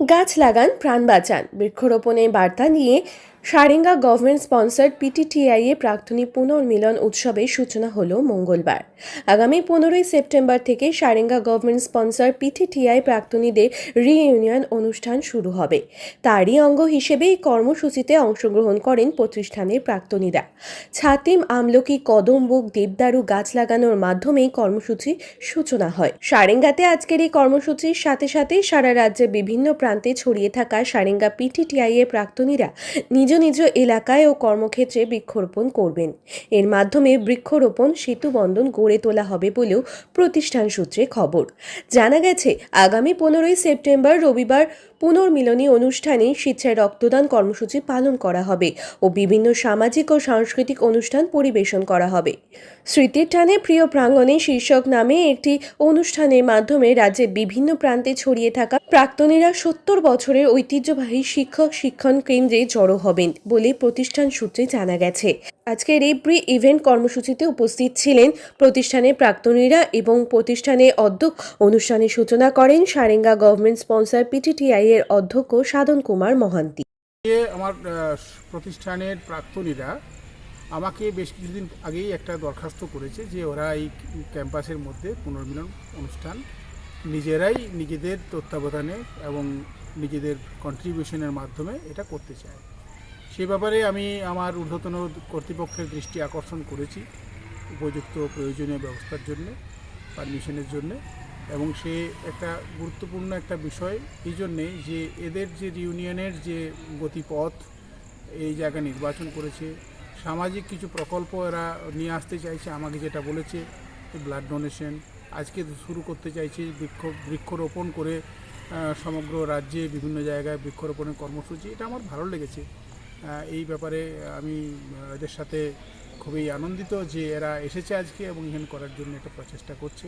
গাছ লাগান প্রাণ বাঁচান। বৃক্ষরোপণের বার্তা নিয়ে সারেঙ্গা গভর্নমেন্ট স্পন্সার্ড পিটিটিআই এ প্রাক্তনী পুনর্মিলন উৎসবের সূচনা হল মঙ্গলবার। আগামী পনেরোই সেপ্টেম্বর থেকে সারেঙ্গা গভর্নমেন্ট স্পন্সার পিটিটিআই প্রাক্তনীদের রিইউনিয়ন অনুষ্ঠান শুরু হবে। তারই অঙ্গ হিসেবে এই কর্মসূচিতে অংশগ্রহণ করেন প্রতিষ্ঠানের প্রাক্তনীরা। ছাতিম আমলকি কদমবুক দেবদারু গাছ লাগানোর মাধ্যমে কর্মসূচি সূচনা হয়। সারেঙ্গাতে আজকের এই কর্মসূচির সাথে সাথে সারা রাজ্যে বিভিন্ন প্রান্তে ছড়িয়ে থাকা সারেঙ্গা পিটিটিআই এর প্রাক্তনীরা নিজ নিজ নিজ এলাকায় ও কর্মক্ষেত্রে বৃক্ষরোপণ করবেন। এর মাধ্যমে বৃক্ষরোপণ সেতু বন্ধন গড়ে তোলা হবে বলেও প্রতিষ্ঠান সূত্রে খবর। জানা গেছে, আগামী পনেরোই সেপ্টেম্বর রবিবার পুনর্মিলনী অনুষ্ঠানে স্বেচ্ছায় রক্তদান কর্মসূচি পালন করা হবে ও বিভিন্ন সামাজিক ও সাংস্কৃতিক অনুষ্ঠান পরিবেশন করা হবে। স্মৃতির টানে প্রিয় প্রাঙ্গণে শীর্ষক নামে একটি অনুষ্ঠানের মাধ্যমে রাজ্যের বিভিন্ন প্রান্তে ছড়িয়ে থাকা প্রাক্তনীরা সত্তর বছরের ঐতিহ্যবাহী শিক্ষক শিক্ষণ কেন্দ্রে জড়ো হবেন বলে প্রতিষ্ঠান সূত্রে জানা গেছে। আজকের এই প্রি ইভেন্ট কর্মসূচিতে উপস্থিত ছিলেন প্রতিষ্ঠানের প্রাক্তনীরা এবং প্রতিষ্ঠানের অধ্যক্ষ। অনুষ্ঠানের সূচনা করেন সারেঙ্গা গভর্নমেন্ট স্পন্সর পিটিটিআই এর অধ্যক্ষ সাধন কুমার মহান্তি। আমার প্রতিষ্ঠানের প্রাক্তনীরা আমাকে বেশ কিছুদিন আগেই একটা দরখাস্ত করেছে যে ওরা এই ক্যাম্পাসের মধ্যে পুনর্মিলন অনুষ্ঠান নিজেরাই নিজেদের তত্ত্বাবধানে এবং নিজেদের কন্ট্রিবিউশনের মাধ্যমে এটা করতে চায়। সে ব্যাপারে আমি আমার ঊর্ধ্বতন কর্তৃপক্ষের দৃষ্টি আকর্ষণ করেছি উপযুক্ত প্রয়োজনীয় ব্যবস্থার জন্য, পারমিশনের জন্য, এবং সে একটা গুরুত্বপূর্ণ একটা বিষয় এই জন্যে যে এদের যে ইউনিয়নের যে গতিপথ এই জায়গা নির্বাচন করেছে, সামাজিক কিছু প্রকল্প এরা নিয়ে আসতে চাইছে, আমাকে যেটা বলেছে ব্লাড ডোনেশন আজকে শুরু করতে চাইছে বৃক্ষ, বৃক্ষরোপণ করে সমগ্র রাজ্যে বিভিন্ন জায়গায় বৃক্ষরোপণের কর্মসূচি, এটা আমার ভালো লেগেছে। এই ব্যাপারে আমি এদের সাথে খুবই আনন্দিত যে এরা এসেছে আজকে এবং এখানে করার জন্য একটা প্রচেষ্টা করছে।